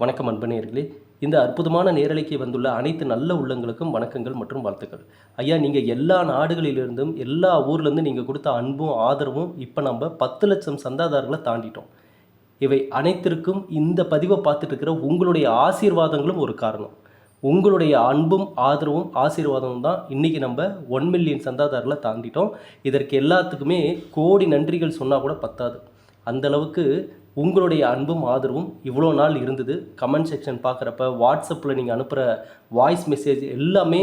வணக்கம் அன்பனேர்களே. இந்த அற்புதமான நேரலைக்கு வந்துள்ள அனைத்து நல்ல உள்ளங்களுக்கும் வணக்கங்கள் மற்றும் வாழ்த்துக்கள். ஐயா நீங்கள் எல்லா நாடுகளிலிருந்தும் எல்லா ஊர்லேருந்து நீங்கள் கொடுத்த அன்பும் ஆதரவும் இப்போ நம்ம பத்து லட்சம் சந்தாதாரர்களை தாண்டிட்டோம். இவை அனைத்திற்கும் இந்த பதிவை பார்த்துட்டு இருக்கிற உங்களுடைய ஆசீர்வாதங்களும் ஒரு காரணம். உங்களுடைய அன்பும் ஆதரவும் ஆசீர்வாதமும் தான் இன்றைக்கி நம்ம ஒன் மில்லியன் சந்தாதாரர்களை தாண்டிட்டோம். இதற்கு எல்லாத்துக்குமே கோடி நன்றிகள் சொன்னால் கூட பத்தாது. அந்த அளவுக்கு உங்களுடைய அன்பும் ஆதரவும் இவ்வளோ நாள் இருந்தது. கமெண்ட் செக்ஷன் பார்க்குறப்ப வாட்ஸ்அப்பில் நீங்கள் அனுப்புகிற வாய்ஸ் மெசேஜ் எல்லாமே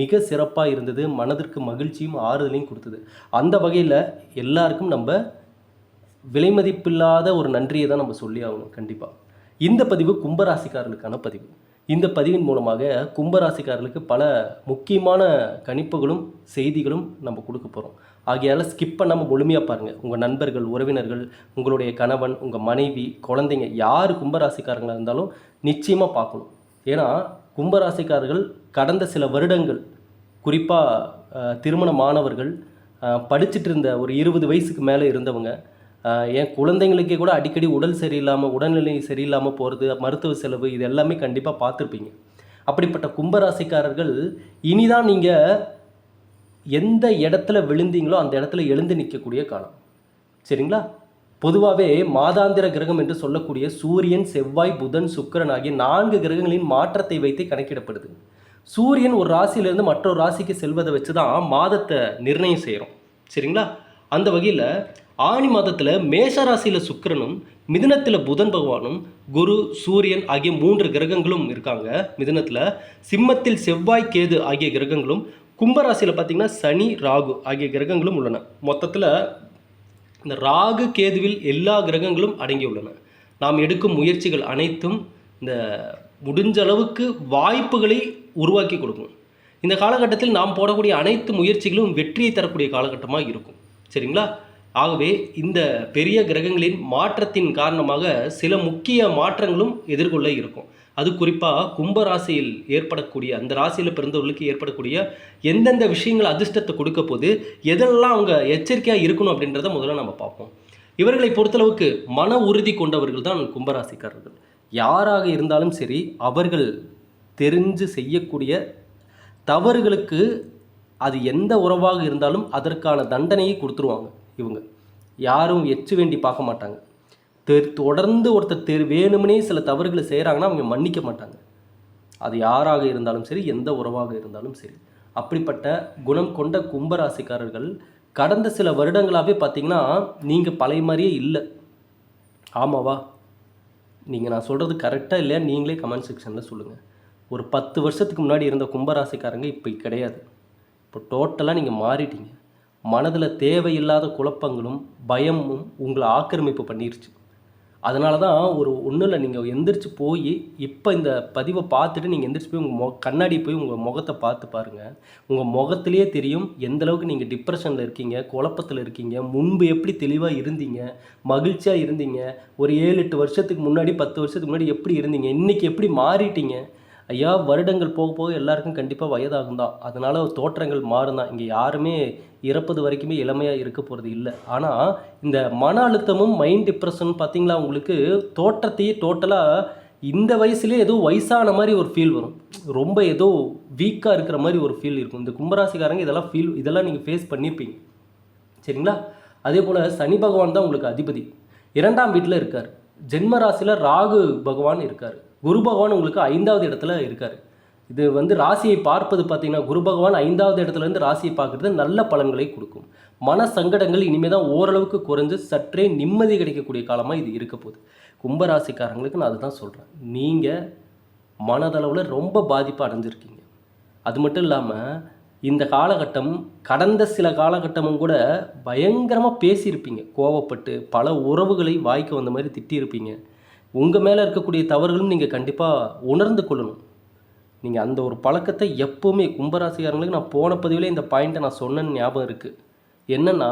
மிக சிறப்பாக இருந்தது. மனதிற்கு மகிழ்ச்சியும் ஆறுதலையும் கொடுத்தது. அந்த வகையில் எல்லாருக்கும் நம்ம விலைமதிப்பில்லாத ஒரு நன்றியை தான் நம்ம சொல்லி ஆகணும் கண்டிப்பாக இந்த பதிவு கும்பராசிக்காரர்களுக்கான பதிவு. இந்த பதிவின் மூலமாக கும்பராசிக்காரர்களுக்கு பல முக்கியமான கணிப்புகளும் செய்திகளும் நம்ம கொடுக்க போகிறோம். ஆகையால் ஸ்கிப் பண்ணாமல் முழுமையாக பாருங்கள் உங்கள் நண்பர்கள் உறவினர்கள் உங்களுடைய கணவன் உங்கள் மனைவி குழந்தைங்க யார் கும்பராசிக்காரங்களாக இருந்தாலும் நிச்சயமாக பார்க்கணும். ஏன்னா கும்பராசிக்காரர்கள் கடந்த சில வருடங்கள் குறிப்பாக திருமண மாணவர்கள் இருந்த ஒரு இருபது வயசுக்கு மேலே இருந்தவங்க என் குழந்தைங்களுக்கே கூட அடிக்கடி உடல் சரியில்லாமல் உடல்நிலை சரியில்லாமல் போகிறது மருத்துவ செலவு இது எல்லாமே கண்டிப்பாக பார்த்துருப்பீங்க. அப்படிப்பட்ட கும்பராசிக்காரர்கள் இனிதான் நீங்கள் எந்த இடத்துல விழுந்தீங்களோ அந்த இடத்துல எழுந்து நிற்கக்கூடிய காலம். சரிங்களா? பொதுவாகவே மாதாந்திர கிரகம் என்று சொல்லக்கூடிய சூரியன் செவ்வாய் புதன் சுக்கிரன் ஆகிய நான்கு கிரகங்களின் மாற்றத்தை வைத்து கணக்கிடப்படுது. சூரியன் ஒரு ராசியிலிருந்து மற்றொரு ராசிக்கு செல்வதை வச்சு தான் மாதத்தை நிர்ணயம் செய்கிறோம் சரிங்களா? அந்த வகையில் ஆணி மாதத்தில் மேஷ ராசியில் சுக்கிரனும் மிதுனத்தில் புதன் பகவானும் குரு சூரியன் ஆகிய மூன்று கிரகங்களும் இருக்காங்க மிதுனத்தில். சிம்மத்தில் செவ்வாய் கேது ஆகிய கிரகங்களும் கும்பராசியில் பார்த்திங்கன்னா சனி ராகு ஆகிய கிரகங்களும் உள்ளன. மொத்தத்தில் இந்த ராகு கேதுவில் எல்லா கிரகங்களும் அடங்கியுள்ளன நாம் எடுக்கும் முயற்சிகள் அனைத்தும் இந்த முடிஞ்ச அளவுக்கு வாய்ப்புகளை உருவாக்கி கொடுக்கும். இந்த காலகட்டத்தில் நாம் போடக்கூடிய அனைத்து முயற்சிகளும் வெற்றியை தரக்கூடிய காலகட்டமாக இருக்கும். சரிங்களா? ஆகவே இந்த பெரிய கிரகங்களின் மாற்றத்தின் காரணமாக சில முக்கிய மாற்றங்களும் எதிர்கொள்ள இருக்கும். அது குறிப்பாக கும்ப ராசியில் ஏற்படக்கூடிய அந்த ராசியில் பிறந்தவர்களுக்கு ஏற்படக்கூடிய எந்தெந்த விஷயங்கள் அதிர்ஷ்டத்தை கொடுக்க போது எதெல்லாம் அவங்க எச்சரிக்கையாக இருக்கணும் அப்படின்றத முதல்ல நம்ம பார்ப்போம். இவர்களை பொறுத்தளவுக்கு மன உறுதி கொண்டவர்கள் தான் கும்பராசிக்காரர்கள். யாராக இருந்தாலும் சரி அவர்கள் தெரிஞ்சு செய்யக்கூடிய தவறுகளுக்கு அது எந்த உறவாக இருந்தாலும் அதற்கான தண்டனையை கொடுத்துருவாங்க இவங்க. யாரும் எச்சு வேண்டி பார்க்க மாட்டாங்க. தெர் தொடர்ந்து ஒருத்தர் தெரு வேணும்னே சில தவறுகளை செய்கிறாங்கன்னா அவங்க மன்னிக்க மாட்டாங்க. அது யாராக இருந்தாலும் சரி எந்த உறவாக இருந்தாலும் சரி. அப்படிப்பட்ட குணம் கொண்ட கும்பராசிக்காரர்கள் கடந்த சில வருடங்களாகவே பார்த்தீங்கன்னா நீங்கள் பழைய மாதிரியே இல்லை. ஆமாவா? நீங்கள் நான் சொல்கிறது கரெக்டாக இல்லையா? நீங்களே கமெண்ட் செக்ஷனில் சொல்லுங்கள் ஒரு பத்து வருஷத்துக்கு முன்னாடி இருந்த கும்பராசிக்காரங்க இப்போ கிடையாது. இப்போ டோட்டலாக நீங்கள் மாறிட்டீங்க. மனதில் தேவையில்லாத குழப்பங்களும் பயமும் உங்களை ஆக்கிரமிப்பு பண்ணிருச்சு. அதனால தான் ஒரு ஒன்றும் இல்லை நீங்கள் எந்திரிச்சு போய் இப்போ இந்த பதிவை பார்த்துட்டு நீங்கள் எந்திரிச்சு போய் உங்கள் மொ கண்ணாடி போய் உங்கள் முகத்தை பார்த்து பாருங்கள் உங்கள் முகத்துலேயே தெரியும் எந்தளவுக்கு நீங்கள் டிப்ரெஷனில் இருக்கீங்க குழப்பத்தில் இருக்கீங்க முன்பு எப்படி தெளிவாக இருந்தீங்க மகிழ்ச்சியாக இருந்தீங்க ஒரு ஏழு எட்டு வருஷத்துக்கு முன்னாடி பத்து வருஷத்துக்கு முன்னாடி எப்படி இருந்தீங்க இன்றைக்கி எப்படி மாறிட்டீங்க ஐயா வருடங்கள் போக போக எல்லாருக்கும் கண்டிப்பாக வயதாகும் தான் அதனால் தோற்றங்கள் மாறும் தான் இங்கே யாருமே இறப்பது வரைக்குமே இளமையாக இருக்க போகிறது இல்லை. ஆனால் இந்த மன அழுத்தமும் மைண்ட் டிப்ரெஷன் பார்த்தீங்களா உங்களுக்கு தோற்றத்தையே டோட்டலாக இந்த வயசுலேயே ஏதோ வயசான மாதிரி ஒரு ஃபீல் வரும். ரொம்ப ஏதோ வீக்காக இருக்கிற மாதிரி ஒரு ஃபீல் இருக்கும். இந்த கும்பராசிக்காரங்க இதெல்லாம் ஃபீல் இதெல்லாம் நீங்கள் ஃபேஸ் பண்ணியிருப்பீங்க சரிங்களா? அதே போல் சனி பகவான் தான் உங்களுக்கு அதிபதி. இரண்டாம் வீட்டில் இருக்கார். ஜென்ம ராசியில் ராகு பகவான் இருக்கார். குரு பகவான் உங்களுக்கு ஐந்தாவது இடத்துல இருக்கார். இது வந்து ராசியை பார்ப்பது பார்த்தீங்கன்னா குரு பகவான் ஐந்தாவது இடத்துல இருந்து ராசியை பார்க்குறது நல்ல பலன்களை கொடுக்கும். மன சங்கடங்கள் இனிமேல் தான் ஓரளவுக்கு குறைஞ்சு சற்றே நிம்மதி கிடைக்கக்கூடிய காலமாக இது இருக்க போகுது. கும்பராசிக்காரங்களுக்கு நான் அதுதான் சொல்கிறேன் நீங்கள் மனதளவில் ரொம்ப பாதிப்பு அடைஞ்சிருக்கீங்க. அது மட்டும் இல்லாமல் இந்த காலகட்டம் கடந்த சில காலகட்டமும் கூட பயங்கரமாக பேசியிருப்பீங்க. கோவப்பட்டு பல உறவுகளை வாய்க்கு வந்த மாதிரி திட்டியிருப்பீங்க. உங்கள் மேலே இருக்கக்கூடிய தவறுகளும் நீங்கள் கண்டிப்பாக உணர்ந்து கொள்ளணும். நீங்கள் அந்த ஒரு பழக்கத்தை எப்போவுமே கும்பராசிக்காரங்களுக்கு நான் போன பதிவிலே இந்த பாயிண்ட்டை நான் சொன்னேன்னு ஞாபகம் இருக்குது என்னென்னா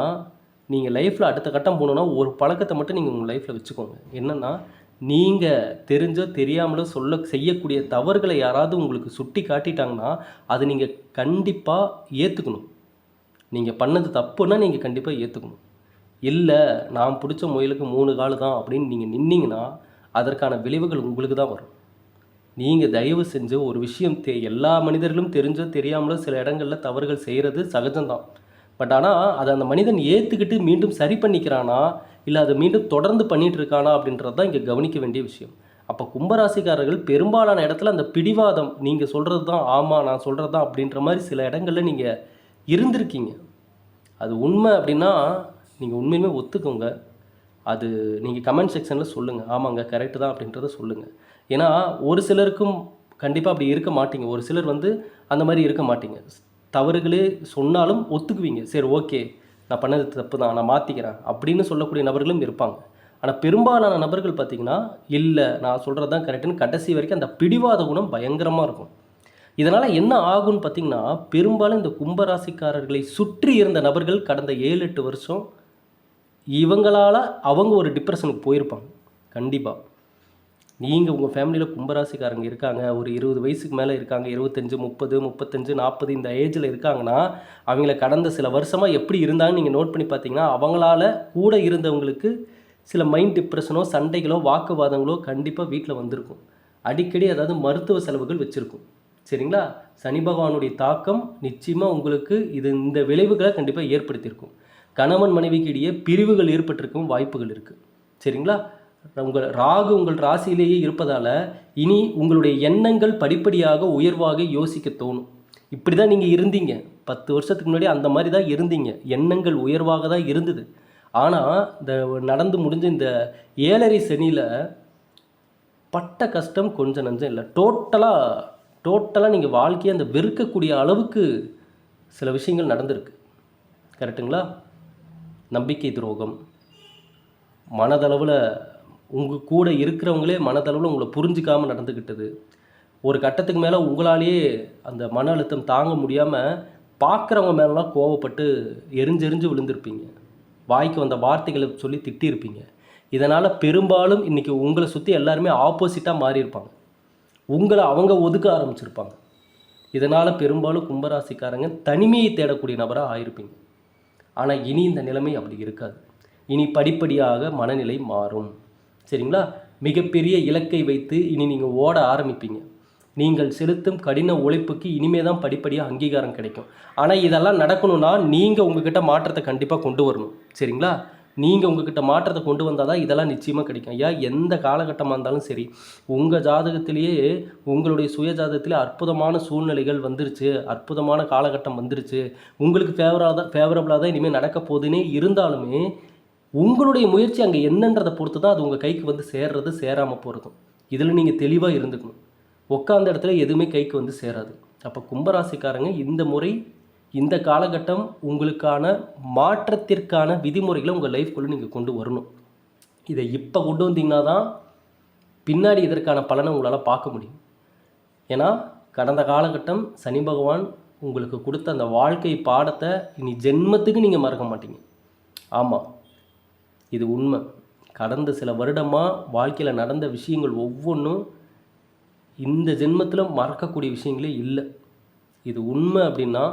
நீங்கள் லைஃப்பில் அடுத்த கட்டம் போகணுன்னா ஒரு பழக்கத்தை மட்டும் நீங்கள் உங்கள் லைஃப்பில் வச்சுக்கோங்க. என்னென்னா நீங்கள் தெரிஞ்சோ தெரியாமலோ சொல்ல செய்யக்கூடிய தவறுகளை யாராவது உங்களுக்கு சுட்டி காட்டிட்டாங்கன்னா அதை நீங்கள் கண்டிப்பாக ஏற்றுக்கணும் நீங்கள் பண்ணது தப்புன்னா நீங்கள் கண்டிப்பாக ஏற்றுக்கணும் இல்லை நான் பிடிச்ச முயலுக்கு மூணு கால் தான் அப்படின்னு நீங்கள் நின்னீங்கன்னா அதற்கான விளைவுகள் உங்களுக்கு தான் வரும். நீங்கள் தயவு செஞ்சு ஒரு விஷயம் தெ எல்லா மனிதர்களும் தெரிஞ்சோ தெரியாமலோ சில இடங்களில் தவறுகள் செய்கிறது சகஜம்தான். பட் ஆனால் அதை அந்த மனிதன் ஏற்றுக்கிட்டு மீண்டும் சரி பண்ணிக்கிறானா இல்லை அதை மீண்டும் தொடர்ந்து பண்ணிகிட்டு இருக்கானா அப்படின்றது தான் இங்கே கவனிக்க வேண்டிய விஷயம். அப்போ கும்பராசிக்காரர்கள் பெரும்பாலான இடத்துல அந்த பிடிவாதம் நீங்கள் சொல்கிறது தான் ஆமாம் நான் சொல்கிறது தான் அப்படின்ற மாதிரி சில இடங்களில் நீங்கள் இருந்திருக்கீங்க. அது உண்மை அப்படின்னா நீங்கள் உண்மையுமே ஒத்துக்கோங்க. அது நீங்கள் கமெண்ட் செக்ஷனில் சொல்லுங்கள் ஆமாங்க கரெக்டு தான் அப்படின்றத சொல்லுங்கள் ஏன்னா ஒரு சிலருக்கும் கண்டிப்பாக அப்படி இருக்க மாட்டீங்க. ஒரு சிலர் வந்து அந்த மாதிரி இருக்க மாட்டீங்க. தவறுகளே சொன்னாலும் ஒத்துக்குவீங்க. சரி ஓகே. நான் பண்ணது தப்பு தான் நான் மாற்றிக்கிறேன் அப்படின்னு சொல்லக்கூடிய நபர்களும் இருப்பாங்க. ஆனால் பெரும்பாலான நபர்கள் பார்த்தீங்கன்னா இல்லை நான் சொல்கிறது தான் கரெக்டுன்னு கடைசி வரைக்கும் அந்த பிடிவாத குணம் பயங்கரமாக இருக்கும். இதனால் என்ன ஆகும்னு பார்த்திங்கன்னா பெரும்பாலும் இந்த கும்பராசிக்காரர்களை சுற்றி இருந்த நபர்கள் கடந்த ஏழு எட்டு வருஷம் இவங்களால் அவங்க ஒரு டிப்ரெஷனுக்கு போயிருப்பாங்க. கண்டிப்பாக நீங்கள் உங்கள் ஃபேமிலியில் கும்பராசிக்காரங்க இருக்காங்க ஒரு இருபது வயசுக்கு மேலே இருக்காங்க இருபத்தஞ்சு முப்பது முப்பத்தஞ்சு நாற்பது இந்த ஏஜில் இருக்காங்கன்னா அவங்கள கடந்த சில வருஷமாக எப்படி இருந்தாங்கன்னு நீங்கள் நோட் பண்ணி பார்த்தீங்கன்னா அவங்களால கூட இருந்தவங்களுக்கு சில மைண்ட் டிப்ரெஷனோ சண்டைகளோ வாக்குவாதங்களோ கண்டிப்பாக வீட்டில் வந்திருக்கும். அடிக்கடி அதாவது மருத்துவ செலவுகள் வச்சுருக்கும். சரிங்களா? சனி பகவானுடைய தாக்கம் நிச்சயமாக உங்களுக்கு இது இந்த விளைவுகளை கண்டிப்பாக ஏற்படுத்தியிருக்கும். கணவன் மனைவிக்கு இடையே பிரிவுகள் ஏற்பட்டிருக்கும் வாய்ப்புகள் இருக்குது சரிங்களா? உங்கள் ராகு உங்கள் ராசியிலேயே இருப்பதால் இனி உங்களுடைய எண்ணங்கள் படிப்படியாக உயர்வாக யோசிக்க தோணும். இப்படி தான் நீங்கள் இருந்தீங்க. பத்து வருஷத்துக்கு முன்னாடி அந்த மாதிரி தான் இருந்தீங்க. எண்ணங்கள் உயர்வாக தான் இருந்தது. ஆனால் இந்த நடந்து முடிஞ்ச இந்த ஏழரை சனியில் பட்ட கஷ்டம் கொஞ்சம் நஞ்சம் இல்லை. டோட்டலாக டோட்டலாக நீங்கள் வாழ்க்கையை அந்த வெறுக்கக்கூடிய அளவுக்கு சில விஷயங்கள் நடந்திருக்கு. கரெக்டுங்களா நம்பிக்கை துரோகம் மனதளவில் உங்கள் கூட இருக்கிறவங்களே மனதளவில் உங்களை புரிஞ்சிக்காமல் நடந்துக்கிட்டது ஒரு கட்டத்துக்கு மேலே உங்களாலேயே அந்த மன அழுத்தம் தாங்க முடியாமல் பார்க்குறவங்க மேலெலாம் கோவப்பட்டு எரிஞ்செரிஞ்சு விழுந்திருப்பீங்க. வாய்க்கு வந்த வார்த்தைகளை சொல்லி திட்டியிருப்பீங்க இதனால் பெரும்பாலும் இன்றைக்கி உங்களை சுற்றி எல்லாருமே ஆப்போசிட்டாக மாறியிருப்பாங்க. உங்களை அவங்க ஒதுக்க ஆரம்பிச்சிருப்பாங்க. இதனால் பெரும்பாலும் கும்பராசிக்காரங்க தனிமையை தேடக்கூடிய நபராக ஆயிருப்பீங்க. ஆனால் இனி இந்த நிலைமை அப்படி இருக்காது. இனி படிப்படியாக மனநிலை மாறும். சரிங்களா? மிகப்பெரிய இலக்கை வைத்து இனி நீங்கள் ஓட ஆரம்பிப்பீங்க. நீங்கள் செலுத்தும் கடின உழைப்புக்கு இனிமே தான் படிப்படியாக அங்கீகாரம் கிடைக்கும். ஆனால் இதெல்லாம் நடக்கணும்னா நீங்கள் உங்ககிட்ட மாற்றத்தை கண்டிப்பாக கொண்டு வரணும். சரிங்களா? நீங்கள் உங்ககிட்ட மாற்றத்தை கொண்டு வந்தால் தான் இதெல்லாம் நிச்சயமாக கிடைக்கும். ஐயா எந்த காலகட்டமாக இருந்தாலும் சரி உங்கள் ஜாதகத்திலேயே உங்களுடைய சுய ஜாதகத்திலே அற்புதமான சூழ்நிலைகள் வந்துருச்சு அற்புதமான காலகட்டம் வந்துருச்சு உங்களுக்கு ஃபேவராக தான் ஃபேவரபுளாக தான் இனிமேல் நடக்க போகுதுன்னே இருந்தாலுமே உங்களுடைய முயற்சி அங்கே என்னன்றதை பொறுத்து தான் அது உங்கள் கைக்கு வந்து சேர்றது சேராமல் போகிறதும் இதில் நீங்கள் தெளிவாக இருந்துக்கணும். உட்காந்த இடத்துல எதுவுமே கைக்கு வந்து சேராது. அப்போ கும்பராசிக்காரங்க இந்த முறை இந்த காலகட்டம் உங்களுக்கான மாற்றத்திற்கான விதிமுறைகளை உங்கள் லைஃப்குள்ளே நீங்கள் கொண்டு வரணும். இதை இப்போ கொண்டு வந்தீங்கன்னா தான் பின்னாடி இதற்கான பலனை உங்களால் பார்க்க முடியும். ஏன்னா கடந்த காலகட்டம் சனி பகவான் உங்களுக்கு கொடுத்த அந்த வாழ்க்கை பாடத்தை இனி ஜென்மத்துக்கு நீங்கள் மறக்க மாட்டீங்க. ஆமாம் இது உண்மை. கடந்த சில வருடமாக வாழ்க்கையில் நடந்த விஷயங்கள் ஒவ்வொன்றும் இந்த ஜென்மத்தில் மறக்கக்கூடிய விஷயங்களே இல்லை. இது உண்மை அப்படின்னா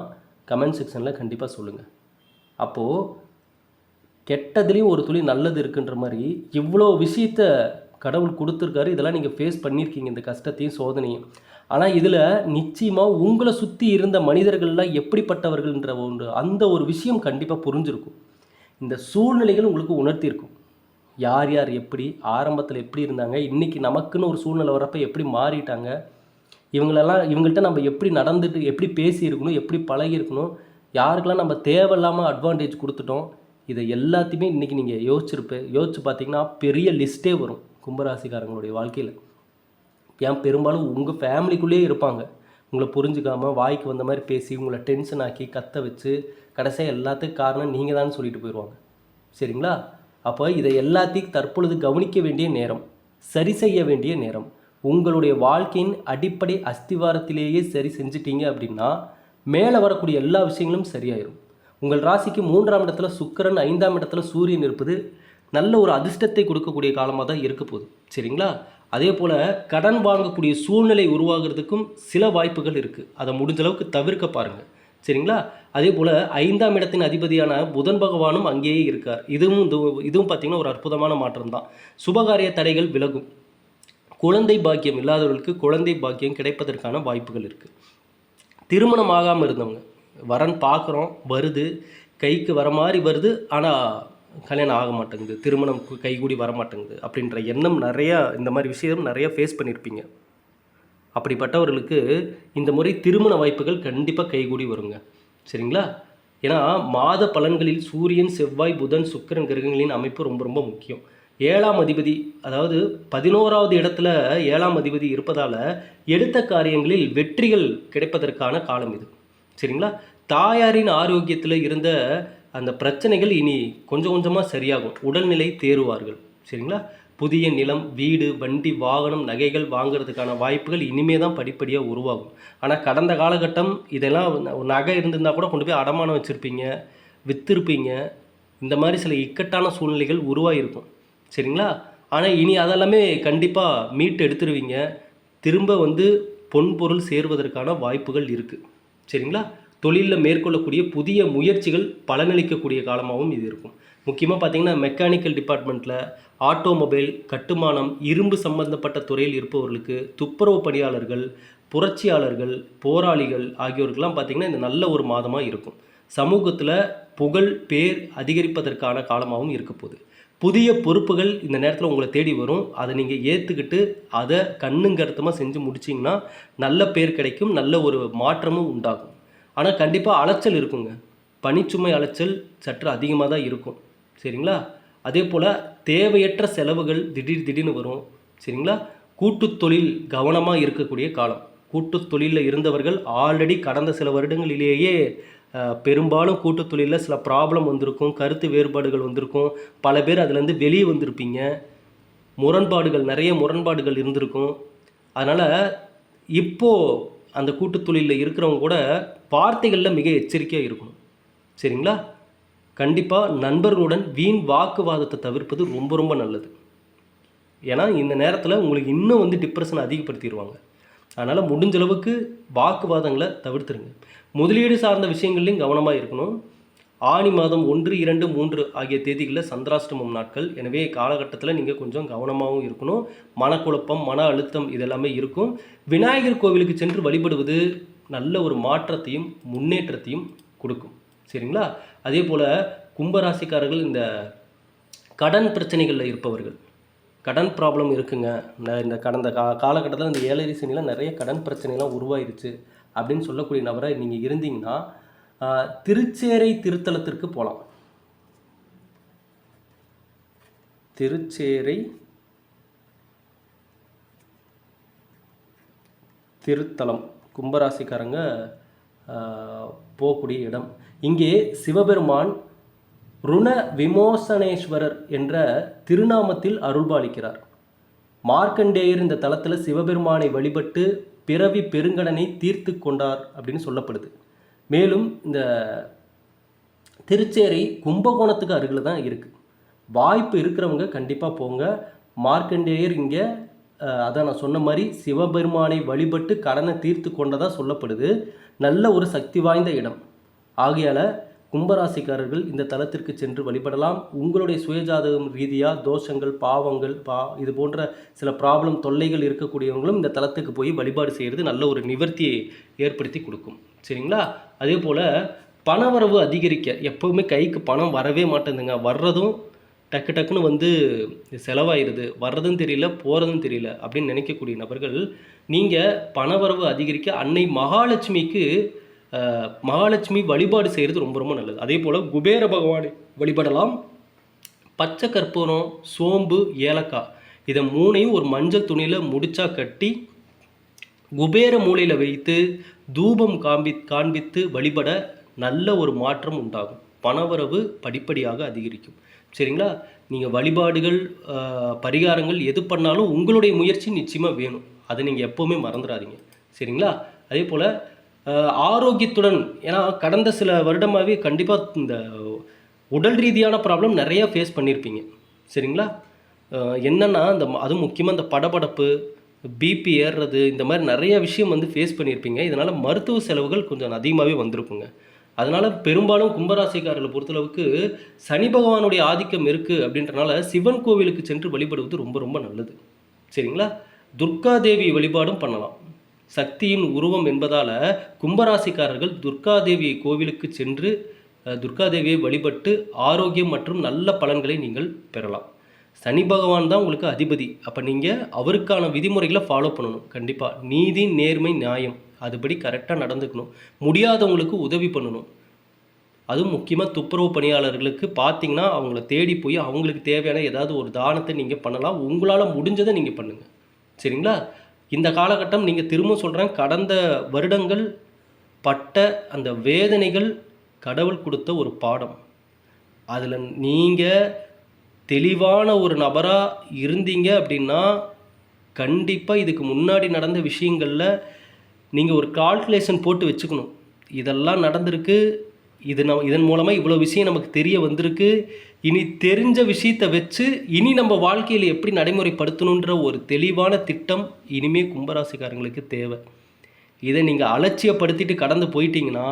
கமெண்ட் செக்ஷனில் கண்டிப்பாக சொல்லுங்கள் அப்போது கெட்டதுலேயும் ஒரு துளி நல்லது இருக்குன்ற மாதிரி இவ்வளோ விஷயத்த கடவுள் கொடுத்துருக்காரு. இதெல்லாம் நீங்கள் ஃபேஸ் பண்ணியிருக்கீங்க இந்த கஷ்டத்தையும் சோதனையும். ஆனால் இதில் நிச்சயமாக உங்களை சுற்றி இருந்த மனிதர்கள்லாம் எப்படிப்பட்டவர்கள்ன்ற ஒன்று அந்த ஒரு விஷயம் கண்டிப்பாக புரிஞ்சிருக்கும். இந்த சூழ்நிலைகள் உங்களுக்கு உணர்த்தியிருக்கும். யார் யார் எப்படி ஆரம்பத்தில் எப்படி இருந்தாங்க இன்றைக்கி நமக்குன்னு ஒரு சூழ்நிலை வரப்போ எப்படி மாறிட்டாங்க இவங்களெல்லாம் இவங்கள்ட்ட நம்ம எப்படி நடந்துட்டு எப்படி பேசியிருக்கணும் எப்படி பழகியிருக்கணும் யாருக்கெல்லாம் நம்ம தேவையில்லாமல் அட்வான்டேஜ் கொடுத்துட்டோம் இதை எல்லாத்தையுமே இன்றைக்கி நீங்கள் யோசிச்சிருப்பேன் யோசிச்சு பார்த்தீங்கன்னா பெரிய லிஸ்ட்டே வரும் கும்பராசிக்காரங்களுடைய வாழ்க்கையில். ஏன்? பெரும்பாலும் உங்கள் ஃபேமிலிக்குள்ளேயே இருப்பாங்க. உங்களை புரிஞ்சுக்காமல் வாய்க்கு வந்த மாதிரி பேசி உங்களை டென்ஷன் ஆக்கி கத்த வச்சு கடைசியாக எல்லாத்துக்கும் காரணம் நீங்கள் தான் சொல்லிட்டு போயிடுவாங்க. சரிங்களா? அப்போ இதை எல்லாத்தையும் தற்பொழுது கவனிக்க வேண்டிய நேரம் சரி செய்ய வேண்டிய நேரம். உங்களுடைய வாழ்க்கையின் அடிப்படை அஸ்திவாரத்திலேயே சரி செஞ்சிட்டீங்க அப்படின்னா மேலே வரக்கூடிய எல்லா விஷயங்களும் சரியாயிடும் உங்கள் ராசிக்கு மூன்றாம் இடத்துல சுக்கிரன் ஐந்தாம் இடத்துல சூரியன் இருப்பது நல்ல ஒரு அதிர்ஷ்டத்தை கொடுக்கக்கூடிய காலமாக தான் இருக்க போகுது. சரிங்களா? அதே போல் கடன் வாங்கக்கூடிய சூழ்நிலை உருவாகிறதுக்கும் சில வாய்ப்புகள் இருக்குது அதை முடிஞ்ச அளவுக்கு தவிர்க்க பாருங்கள் சரிங்களா? அதே போல் ஐந்தாம் இடத்தின் அதிபதியான புதன் பகவானும் அங்கேயே இருக்கார். இதுவும் இதுவும் பார்த்திங்கன்னா ஒரு அற்புதமான மாற்றம் தான். சுபகாரிய தடைகள் விலகும். குழந்தை பாக்கியம் இல்லாதவர்களுக்கு குழந்தை பாக்கியம் கிடைப்பதற்கான வாய்ப்புகள் இருக்குது திருமணம் ஆகாமல் இருந்தவங்க. வரன் பார்க்குறோம் வருது. கைக்கு வர மாதிரி வருது. ஆனால் கல்யாணம் ஆக மாட்டேங்குது திருமணம் கைகூடி வர மாட்டேங்குது அப்படின்ற எண்ணம் நிறையா இந்த மாதிரி விஷயம் நிறையா ஃபேஸ் பண்ணியிருப்பீங்க அப்படிப்பட்டவர்களுக்கு இந்த முறை திருமண வாய்ப்புகள் கண்டிப்பாக கைகூடி வருங்க. சரிங்களா? ஏன்னா மாத பலன்களில் சூரியன் செவ்வாய் புதன் சுக்கிரன் கிரகங்களின் அமைப்பு ரொம்ப ரொம்ப முக்கியம். ஏழாம் அதிபதி அதாவது பதினோராவது இடத்துல ஏழாம் அதிபதி இருப்பதால் எடுத்த காரியங்களில் வெற்றிகள் கிடைப்பதற்கான காலம் இது. சரிங்களா? தாயாரின் ஆரோக்கியத்தில் இருந்த அந்த பிரச்சனைகள் இனி கொஞ்சம் கொஞ்சமாக சரியாகும். உடல்நிலை தேறுவார்கள். சரிங்களா? புதிய நிலம் வீடு வண்டி வாகனம் நகைகள் வாங்குறதுக்கான வாய்ப்புகள் இனிமே தான் படிப்படியாக உருவாகும். ஆனால் கடந்த காலகட்டம் இதெல்லாம் ஒரு நகை இருந்திருந்தால் கூட கொண்டு போய் அடமானம் வச்சுருப்பீங்க விற்றுருப்பீங்க இந்த மாதிரி சில இக்கட்டான சூழ்நிலைகள் உருவாகிருக்கும் சரிங்களா? ஆனால் இனி அதெல்லாமே கண்டிப்பாக மீட்டு எடுத்துருவீங்க. திரும்ப வந்து பொன் பொருள் சேருவதற்கான வாய்ப்புகள் இருக்குது சரிங்களா? தொழிலில் மேற்கொள்ளக்கூடிய புதிய முயற்சிகள் பலனளிக்கக்கூடிய காலமாகவும் இது இருக்கும். முக்கியமாக பார்த்தீங்கன்னா மெக்கானிக்கல் டிபார்ட்மெண்ட்டில் ஆட்டோமொபைல் கட்டுமானம் இரும்பு சம்பந்தப்பட்ட துறையில் இருப்பவர்களுக்கு துப்புரவு பணியாளர்கள் புரட்சியாளர்கள் போராளிகள் ஆகியோருக்கெல்லாம் பார்த்திங்கன்னா இந்த நல்ல ஒரு மாதமாக இருக்கும். சமூகத்தில் புகழ் பேர் அதிகரிப்பதற்கான காலமாகவும் இருக்க போகுது. புதிய பொறுப்புகள் இந்த நேரத்தில் உங்களை தேடி வரும். அதை நீங்கள் ஏற்றுக்கிட்டு அதை கண்ணுங்கருத்தமாக செஞ்சு முடிச்சிங்கன்னா நல்ல பேர் கிடைக்கும் நல்ல ஒரு மாற்றமும் உண்டாகும். ஆனால் கண்டிப்பாக அலைச்சல் இருக்குங்க. பணிச்சுமை அலைச்சல் சற்று அதிகமாக தான் இருக்கும். சரிங்களா? அதே போல் தேவையற்ற செலவுகள் திடீர் திடீர்னு வரும். சரிங்களா? கூட்டுத் தொழில் கவனமாக இருக்கக்கூடிய காலம். கூட்டு தொழிலில் இருந்தவர்கள் ஆல்ரெடி கடந்த சில வருடங்களிலேயே பெரும்பாலும் கூட்டு தொழிலில் சில ப்ராப்ளம் வந்திருக்கும் கருத்து வேறுபாடுகள் வந்திருக்கும். பல பேர் அதுலேருந்து வெளியே வந்திருப்பீங்க. முரண்பாடுகள் நிறைய முரண்பாடுகள் இருந்திருக்கும். அதனால் இப்போது அந்த கூட்டுத் தொழிலில் இருக்கிறவங்க கூட வார்த்தைகளில் மிக எச்சரிக்கையாக இருக்கணும். சரிங்களா? கண்டிப்பாக நண்பர்களுடன் வீண் வாக்குவாதத்தை தவிர்ப்பது ரொம்ப ரொம்ப நல்லது. ஏன்னா இந்த நேரத்தில் உங்களுக்கு இன்னும் வந்து டிப்ரெஷன் அதிகப்படுத்திடுவாங்க அதனால் முடிஞ்சளவுக்கு வாக்குவாதங்களை தவிர்த்துருங்க. முதலீடு சார்ந்த விஷயங்கள்லையும் கவனமாக இருக்கணும். ஆனி மாதம் ஒன்று இரண்டு மூன்று ஆகிய தேதிகளில் சந்திராஷ்டமம் நாட்கள். எனவே காலகட்டத்தில் நீங்கள் கொஞ்சம் கவனமாகவும் இருக்கணும். மனக்குழப்பம் மன அழுத்தம் இதெல்லாமே இருக்கும். விநாயகர் கோவிலுக்கு சென்று வழிபடுவது நல்ல ஒரு மாற்றத்தையும் முன்னேற்றத்தையும் கொடுக்கும். சரிங்களா? அதே போல் கும்பராசிக்காரர்கள் இந்த கடன் பிரச்சனைகளில் இருப்பவர்கள். கடன் ப்ராப்ளம் இருக்குங்க. இந்த கடந்த கா காலகட்டத்தில் இந்த ஏழரை சனியில் நிறைய கடன் பிரச்சனைலாம் உருவாயிருச்சு. அப்படின்னு சொல்லக்கூடிய நபரை நீங்கள் இருந்தீங்கன்னா திருச்சேரை திருத்தலத்திற்கு போகலாம் திருச்சேரை திருத்தலம். கும்பராசிக்காரங்க போகக்கூடிய இடம். இங்கே சிவபெருமான் ருண விமோசனேஸ்வரர் என்ற திருநாமத்தில் அருள்பாலிக்கிறார். மார்க்கண்டேயர் இந்த தலத்தில் சிவபெருமானை வழிபட்டு பிறவி பெருங்கடனை தீர்த்து கொண்டார் அப்படின்னு சொல்லப்படுது. மேலும் இந்த திருச்சேரி கும்பகோணத்துக்கு அருகில் தான் இருக்குது வாய்ப்பு இருக்கிறவங்க கண்டிப்பாக போங்க. மார்க்கண்டேயர் இங்கே அதான் நான் சொன்ன மாதிரி சிவபெருமானை வழிபட்டு கடனை தீர்த்து கொண்டதாக சொல்லப்படுது. நல்ல ஒரு சக்தி வாய்ந்த இடம். ஆகையால் கும்பராசிக்காரர்கள் இந்த தலத்திற்கு சென்று வழிபடலாம். உங்களுடைய சுயஜாதகம் ரீதியாக தோஷங்கள் பாவங்கள் பா இது போன்ற சில ப்ராப்ளம் தொல்லைகள் இருக்கக்கூடியவங்களும் இந்த தலத்துக்கு போய் வழிபாடு செய்கிறது நல்ல ஒரு நிவர்த்தியை ஏற்படுத்தி கொடுக்கும். சரிங்களா? அதே போல் பணவரவு அதிகரிக்க எப்போவுமே கைக்கு பணம் வரவே மாட்டேங்குதுங்க. வர்றதும் டக்கு டக்குன்னு வந்து செலவாயிடுது வர்றதும் தெரியல போகிறதும் தெரியல அப்படின்னு நினைக்கக்கூடிய நபர்கள் நீங்கள் பணவரவு அதிகரிக்க அன்னை மகாலட்சுமிக்கு மகாலட்சுமி வழிபாடு செய்கிறது ரொம்ப ரொம்ப நல்லது. அதே போல் குபேர பகவானை வழிபடலாம். பச்சை கற்பூரம் சோம்பு ஏலக்காய் இதை மூணையும் ஒரு மஞ்சள் துணியில் முடிச்சா கட்டி குபேர மூலையில் வைத்து தூபம் காண்பி காண்பித்து வழிபட நல்ல ஒரு மாற்றம் உண்டாகும். பணவரவு படிப்படியாக அதிகரிக்கும். சரிங்களா? நீங்கள் வழிபாடுகள் பரிகாரங்கள் எது பண்ணாலும் உங்களுடைய முயற்சி நிச்சயமாக வேணும். அதை நீங்கள் எப்போவுமே மறந்துடாதீங்க. சரிங்களா? அதே போல் ஆரோக்கியத்துடன் ஏன்னா கடந்த சில வருடமாகவே கண்டிப்பாக இந்த உடல் ரீதியான ப்ராப்ளம் நிறையா ஃபேஸ் பண்ணியிருப்பீங்க சரிங்களா? என்னென்னா இந்த அதுவும் முக்கியமாக இந்த படபடப்பு பிபி ஏறுறது இந்த மாதிரி நிறைய விஷயம் வந்து ஃபேஸ் பண்ணியிருப்பீங்க இதனால் மருத்துவ செலவுகள் கொஞ்சம் அதிகமாகவே வந்திருக்குங்க. அதனால் பெரும்பாலும் கும்பராசிக்காரர்களை பொறுத்தளவுக்கு சனி பகவானுடைய ஆதிக்கம் இருக்குது அப்படின்றனால சிவன் கோவிலுக்கு சென்று வழிபடுவது ரொம்ப ரொம்ப நல்லது. சரிங்களா? துர்காதேவி வழிபாடும் பண்ணலாம். சக்தியின் உருவம் என்பதால் கும்பராசிக்காரர்கள் துர்காதேவி கோவிலுக்கு சென்று துர்காதேவியை வழிபட்டு ஆரோக்கியம் மற்றும் நல்ல பலன்களை நீங்கள் பெறலாம். சனி பகவான் தான் உங்களுக்கு அதிபதி. அப்போ நீங்கள் அவருக்கான விதிமுறைகளை ஃபாலோ பண்ணணும். கண்டிப்பாக நீதி நேர்மை நியாயம். அதுபடி கரெக்டாக நடந்துக்கணும். முடியாதவங்களுக்கு உதவி பண்ணணும். அதுவும் முக்கியமாக துப்புரவு பணியாளர்களுக்கு பார்த்தீங்கன்னா அவங்கள தேடி போய் அவங்களுக்கு தேவையான ஏதாவது ஒரு தானத்தை நீங்கள் பண்ணலாம். உங்களால் முடிஞ்சதை நீங்கள் பண்ணுங்கள் சரிங்களா? இந்த காலகட்டம் நீங்கள் திரும்ப சொல்கிறேன் கடந்த வருடங்கள் பட்ட அந்த வேதனைகள் கடவுள் கொடுத்த ஒரு பாடம். அதில் நீங்கள் தெளிவான ஒரு நபராக இருந்தீங்க அப்படின்னா கண்டிப்பாக இதுக்கு முன்னாடி நடந்த விஷயங்களில் நீங்கள் ஒரு கால்குலேஷன் போட்டு வச்சுக்கணும். இதெல்லாம் நடந்திருக்கு இது நம்ம இதன் மூலமாக இவ்வளோ விஷயம் நமக்கு தெரிய வந்திருக்கு. இனி தெரிஞ்ச விஷயத்தை வச்சு இனி நம்ம வாழ்க்கையில் எப்படி நடைமுறைப்படுத்தணுன்ற ஒரு தெளிவான திட்டம் இனிமே கும்பராசிக்காரங்களுக்கு தேவை. இதை நீங்கள் அலட்சியப்படுத்திட்டு கடந்து போயிட்டீங்கன்னா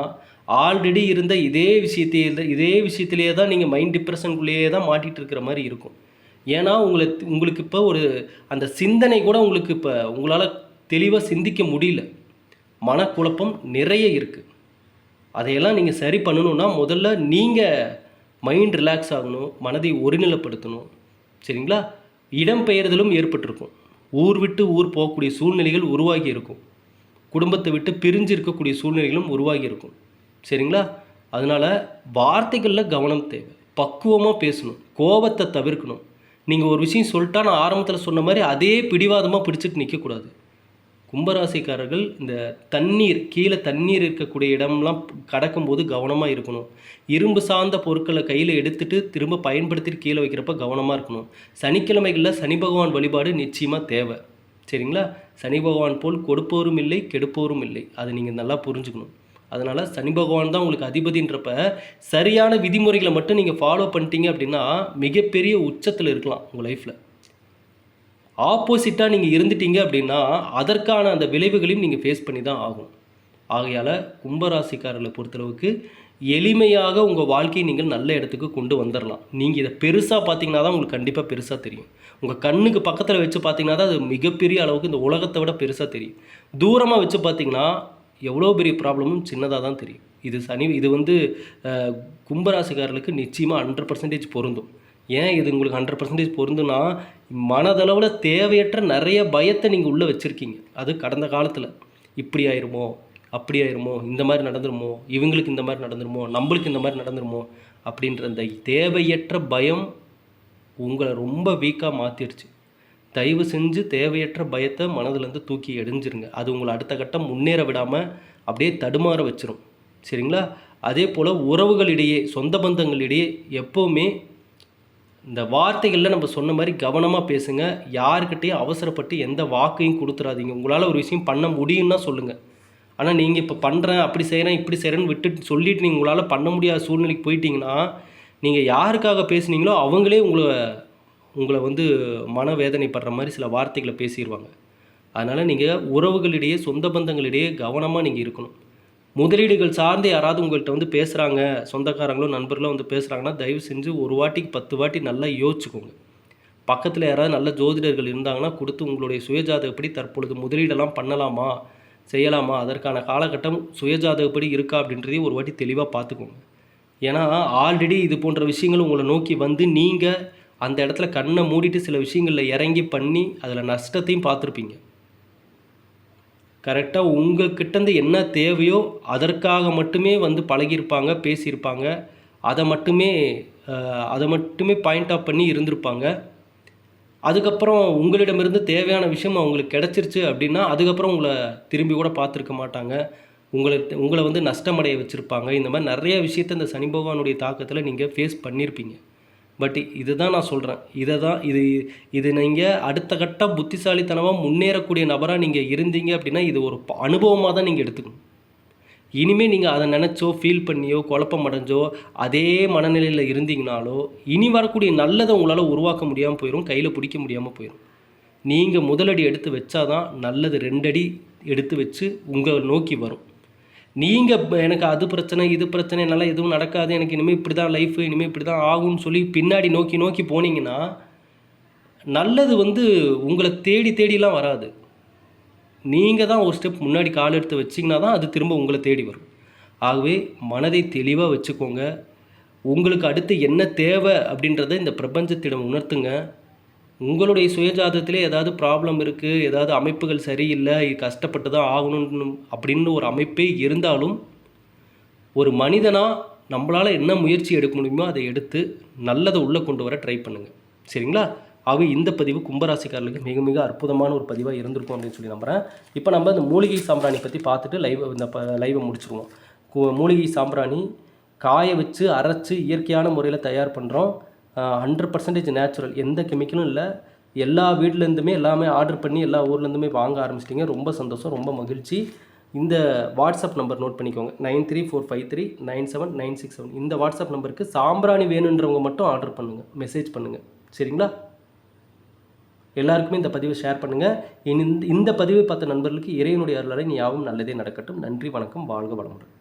ஆல்ரெடி இருந்த இதே விஷயத்தையே இதே விஷயத்திலேயே தான் நீங்கள் மைண்ட் டிப்ரெஷனுக்குள்ளேயே தான் மாட்டிகிட்டு இருக்கிற மாதிரி இருக்கும். ஏன்னா உங்களை உங்களுக்கு இப்போ ஒரு அந்த சிந்தனை கூட உங்களுக்கு இப்போ உங்களால் தெளிவாக சிந்திக்க முடியல. மனக்குழப்பம் நிறைய இருக்குது அதையெல்லாம் நீங்கள் சரி பண்ணணும்னா முதல்ல நீங்கள் மைண்ட் ரிலாக்ஸ் ஆகணும் மனதை ஒருநிலைப்படுத்தணும். சரிங்களா? இடம்பெயர்தலும் ஏற்பட்டிருக்கும். ஊர் விட்டு ஊர் போகக்கூடிய சூழ்நிலைகள் உருவாகி இருக்கும். குடும்பத்தை விட்டு பிரிஞ்சு இருக்கக்கூடிய சூழ்நிலைகளும் உருவாகி இருக்கும். சரிங்களா? அதனால் வார்த்தைகளில் கவனம் தேவை. பக்குவமாக பேசணும். கோபத்தை தவிர்க்கணும். நீங்கள் ஒரு விஷயம் சொல்லிட்டா நான் ஆரம்பத்தில் சொன்ன மாதிரி அதே பிடிவாதமாக பிடிச்சிட்டு நிற்கக்கூடாது கும்பராசிக்காரர்கள் இந்த தண்ணீர் கீழே தண்ணீர் இருக்கக்கூடிய இடம்லாம் கடக்கும்போது கவனமாக இருக்கணும். இரும்பு சார்ந்த பொருட்களை கையில் எடுத்துட்டு திரும்ப பயன்படுத்திட்டு கீழே வைக்கிறப்ப கவனமாக இருக்கணும். சனிக்கிழமைகளில் சனி பகவான் வழிபாடு நிச்சயமாக தேவை. சரிங்களா? சனி பகவான் போல் கொடுப்போரும் இல்லை கெடுப்போரும் இல்லை. அதை நீங்கள் நல்லா புரிஞ்சுக்கணும். அதனால் சனி பகவான் தான் உங்களுக்கு அதிபதின்றப்ப சரியான விதிமுறைகளை மட்டும் நீங்கள் ஃபாலோ பண்ணிட்டீங்க அப்படின்னா மிகப்பெரிய உச்சத்தில் இருக்கலாம் உங்கள் லைஃப்பில் ஆப்போசிட்டாக நீங்கள் இருந்துட்டீங்க அப்படின்னா அதற்கான அந்த விளைவுகளையும் நீங்கள் ஃபேஸ் பண்ணி தான் ஆகும் ஆகையால் கும்பராசிக்காரர்களை பொறுத்தளவுக்கு எளிமையாக உங்கள் வாழ்க்கையை நீங்கள் நல்ல இடத்துக்கு கொண்டு வந்துடலாம் நீங்கள் இதை பெருசாக பார்த்தீங்கன்னா தான் உங்களுக்கு கண்டிப்பாக பெருசாக தெரியும். உங்கள் கண்ணுக்கு பக்கத்தில் வச்சு பார்த்தீங்கன்னா தான் அது மிகப்பெரிய அளவுக்கு இந்த உலகத்தை விட பெருசாக தெரியும். தூரமாக வச்சு பார்த்தீங்கன்னா எவ்வளோ பெரிய ப்ராப்ளமும் சின்னதாக தான் தெரியும். இது சனி இது வந்து கும்பராசிக்காரர்களுக்கு நிச்சயமாக ஹண்ட்ரட் பர்சன்டேஜ் பொருந்தும். ஏன் இது உங்களுக்கு ஹண்ட்ரட் பர்சன்டேஜ் பொருந்துன்னா மனதளவில் தேவையற்ற நிறைய பயத்தை நீங்கள் உள்ளே வச்சுருக்கீங்க. அது கடந்த காலத்தில் இப்படி ஆயிருமோ அப்படி ஆயிருமோ இந்த மாதிரி நடந்துருமோ இவங்களுக்கு இந்த மாதிரி நடந்துருமோ நம்மளுக்கு இந்த மாதிரி நடந்துருமோ அப்படின்ற அந்த தேவையற்ற பயம் உங்களை ரொம்ப வீக்காக மாற்றிடுச்சு தயவு செஞ்சு தேவையற்ற பயத்தை மனதிலேருந்து தூக்கி எடிஞ்சிருங்க அது உங்களை அடுத்த கட்டம் முன்னேற விடாமல் அப்படியே தடுமாற வச்சிரும். சரிங்களா? அதே போல் உறவுகளிடையே சொந்த பந்தங்களிடையே எப்போவுமே இந்த வார்த்தைகளில் நம்ம சொன்ன மாதிரி கவனமாக பேசுங்க. யாருக்கிட்டேயும் அவசரப்பட்டு எந்த வாக்கையும் கொடுத்துறாதீங்க. உங்களால் ஒரு விஷயம் பண்ண முடியும்னா சொல்லுங்கள் ஆனால் நீங்கள் இப்போ பண்ணுறேன் அப்படி செய்கிறேன் இப்படி செய்கிறேன்னு விட்டுட்டு சொல்லிட்டு நீங்கள் உங்களால் பண்ண முடியாத சூழ்நிலைக்கு போயிட்டீங்கன்னா நீங்கள் யாருக்காக பேசுனீங்களோ அவங்களே உங்களை உங்களை வந்து மனவேதனைப்படுற மாதிரி சில வார்த்தைகளை பேசிடுவாங்க அதனால் நீங்கள் உறவுகளிடையே சொந்த பந்தங்களிடையே கவனமாக நீங்கள் இருக்கணும். முதலீடுகள் சார்ந்து யாராவது உங்கள்கிட்ட வந்து பேசுகிறாங்க சொந்தக்காரங்களோ நண்பர்களோ வந்து பேசுகிறாங்கன்னா தயவு செஞ்சு ஒரு வாட்டிக்கு பத்து வாட்டி நல்லா யோசிச்சுக்கோங்க. பக்கத்தில் யாராவது நல்ல ஜோதிடர்கள் இருந்தாங்கன்னா கொடுத்து உங்களுடைய சுயஜாதகப்படி தற்பொழுது முதலீடெல்லாம் பண்ணலாமா செய்யலாமா அதற்கான காலகட்டம் சுயஜாதகப்படி இருக்கா அப்படின்றதையும் ஒரு வாட்டி தெளிவாக பார்த்துக்கோங்க. ஏன்னா ஆல்ரெடி இது போன்ற விஷயங்கள் உங்களை நோக்கி வந்து நீங்கள் அந்த இடத்துல கண்ணை மூடிட்டு சில விஷயங்களில் இறங்கி பண்ணி அதில் நஷ்டத்தையும் பார்த்துருப்பீங்க. கரெக்டாக உங்ககிட்டேருந்து என்ன தேவையோ அதற்காக மட்டுமே வந்து பழகியிருப்பாங்க பேசியிருப்பாங்க. அதை மட்டுமே அதை மட்டுமே பாயிண்ட் ஆஃப் பண்ணி இருந்திருப்பாங்க. அதுக்கப்புறம் உங்களிடமிருந்து தேவையான விஷயம் அவங்களுக்கு கிடச்சிருச்சு அப்படின்னா அதுக்கப்புறம் உங்களை திரும்பி கூட பார்த்துருக்க மாட்டாங்க. உங்களை உங்களை வந்து நஷ்டமடைய வச்சுருப்பாங்க. இந்த மாதிரி நிறைய விஷயத்த இந்த சனி பகவானுடைய தாக்கத்தில் நீங்கள் ஃபேஸ் பண்ணியிருப்பீங்க பட் இதுதான் நான் சொல்கிறேன் இதை தான் இது இது நீங்கள் அடுத்த கட்ட புத்திசாலித்தனமாக முன்னேறக்கூடிய நபராக நீங்கள் இருந்தீங்க அப்படின்னா இது ஒரு அனுபவமாக தான் நீங்கள் எடுத்துக்கணும். இனிமேல் நீங்கள் அதை நினச்சோ ஃபீல் பண்ணியோ குழப்பம் அடைஞ்சோ அதே மனநிலையில் இருந்தீங்கனாலோ இனி வரக்கூடிய நல்லதை உங்களால் உருவாக்க முடியாமல் போயிடும் கையில் பிடிக்க முடியாமல் போயிடும் நீங்கள் முதலடி எடுத்து வச்சாதான் நல்லது ரெண்டடி எடுத்து வச்சு உங்களை நோக்கி வரும். நீங்கள் எனக்கு அது பிரச்சனை இது பிரச்சனை என்னால் எதுவும் நடக்காது. எனக்கு இனிமேல் இப்படி தான் லைஃப் இனிமேல் இப்படி தான் ஆகும்னு சொல்லி பின்னாடி நோக்கி நோக்கி போனீங்கன்னா நல்லது வந்து உங்களை தேடி தேடிலாம் வராது. நீங்கள் தான் ஒரு ஸ்டெப் முன்னாடி கால் எடுத்து வச்சிங்கன்னா தான் அது திரும்ப உங்களை தேடி வரும். ஆகவே மனதை தெளிவாக வச்சுக்கோங்க. உங்களுக்கு அடுத்து என்ன தேவை அப்படின்றத இந்த பிரபஞ்சத்திடம் உணர்த்துங்க. உங்களுடைய சுயஜாதத்திலே ஏதாவது ப்ராப்ளம் இருக்குது ஏதாவது அமைப்புகள் சரியில்லை கஷ்டப்பட்டு தான் ஆகணும்னு அப்படின்னு ஒரு அமைப்பே இருந்தாலும் ஒரு மனிதனாக நம்மளால் என்ன முயற்சி எடுக்க முடியுமோ அதை எடுத்து நல்லதை உள்ளே கொண்டு வர ட்ரை பண்ணுங்கள் சரிங்களா? ஆக இந்த பதிவு கும்பராசிக்காரர்களுக்கு மிக மிக அற்புதமான ஒரு பதிவாக இருந்திருக்கும் அப்படின்னு சொல்லி நம்புகிறேன் இப்போ நம்ம இந்த மூலிகை சாம்பிராணி பற்றி பார்த்துட்டு லைவ் இந்த ப லைவை முடிச்சிருவோம். மூலிகை சாம்பிராணி காய வச்சு அரைச்சு இயற்கையான முறையில் தயார் பண்ணுறோம் ஹண்ட்ரட் பர்சன்டேஜ் நேச்சுரல் எந்த கெமிக்கலும் இல்லை. எல்லா வீட்லேருந்துமே எல்லாமே ஆர்டர் பண்ணி எல்லா ஊர்லேருந்துமே வாங்க ஆரம்பிச்சிட்டிங்க. ரொம்ப சந்தோஷம் ரொம்ப மகிழ்ச்சி. இந்த வாட்ஸ்அப் நம்பர் நோட் பண்ணிக்கோங்க. Nine three four five three nine seven nine six seven இந்த வாட்ஸ்அப் நம்பருக்கு சாம்பிராணி வேணுன்றவங்க மட்டும் ஆர்டர் பண்ணுங்கள் மெசேஜ் பண்ணுங்கள் சரிங்களா? எல்லாருக்குமே இந்த பதிவை ஷேர் பண்ணுங்கள் இந்த இந்த பதிவை பார்த்த நண்பர்களுக்கு இறைவனுடைய அருளாரை நீ யாவும் நல்லதே நடக்கட்டும். நன்றி வணக்கம் வாழ்க வளமுடன்.